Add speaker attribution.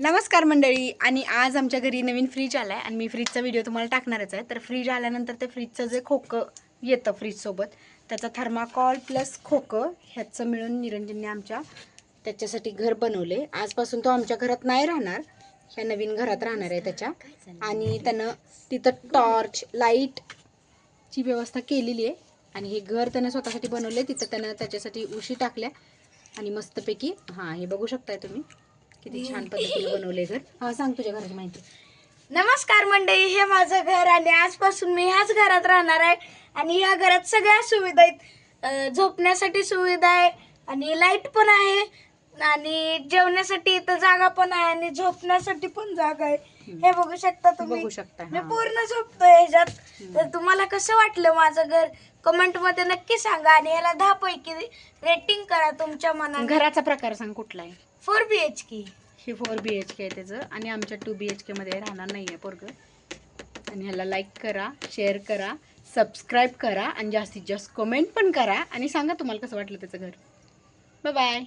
Speaker 1: नमस्कार मंडळी आणि आज आमच्या घरी नवीन फ्रीज आला आहे आणि मी फ्रीजचा व्हिडिओ तुम्हाला टाकणारच आहे. तर फ्रीज आल्यानंतर ते फ्रीजचं जे खोकं येतं फ्रीजसोबत त्याचा थर्माकॉल प्लस खोकं ह्याचं मिळून निरंजनने आमच्या त्याच्यासाठी घर बनवले. आजपासून तो आमच्या घरात नाही राहणार ह्या नवीन घरात राहणार आहे त्याच्या. आणि त्यानं तिथं टॉर्च लाईटची व्यवस्था केलेली आहे. आणि हे घर त्यानं स्वतःसाठी बनवले तिथं त्यानं त्याच्यासाठी उशी टाकल्या. आणि मस्तपैकी हां हे बघू शकताय तुम्ही. किती छान पद्धतीने बनवले घर. हा सांग तुझ्या घराची माहिती.
Speaker 2: नमस्कार मंडळी हे माझं घर आणि आजपासून मी ह्याच घरात राहणार आहे. आणि या घरात सगळ्या सुविधा आहेत. झोपण्यासाठी सुविधा आहे आणि लाइट पण आहे. आणि जेवण्यासाठी इथं जागा पण आहे आणि झोपण्यासाठी पण जागा आहे. हे बघू शकता तुम्ही.
Speaker 1: बघू शकता
Speaker 2: मी. पूर्ण झोपतोय ह्याच्यात. तर तुम्हाला कसं वाटलं माझं घर? कमेंटमध्ये नक्की सांगा आणि याला दहा पैकी रेटिंग करा तुमच्या मनाने.
Speaker 1: घराचा प्रकार सांग कुठला आहे?
Speaker 2: फोर बी एच के
Speaker 1: हे फोर बी एच के आहे त्याचं. आणि आमच्या टू बी एच केमध्ये राहणार नाही आहे पोरगं. आणि ह्याला लाईक करा शेअर करा सबस्क्राईब करा आणि जास्तीत जास्त कमेंट पण करा. आणि सांगा तुम्हाला कसं वाटलं त्याचं घर. Bye bye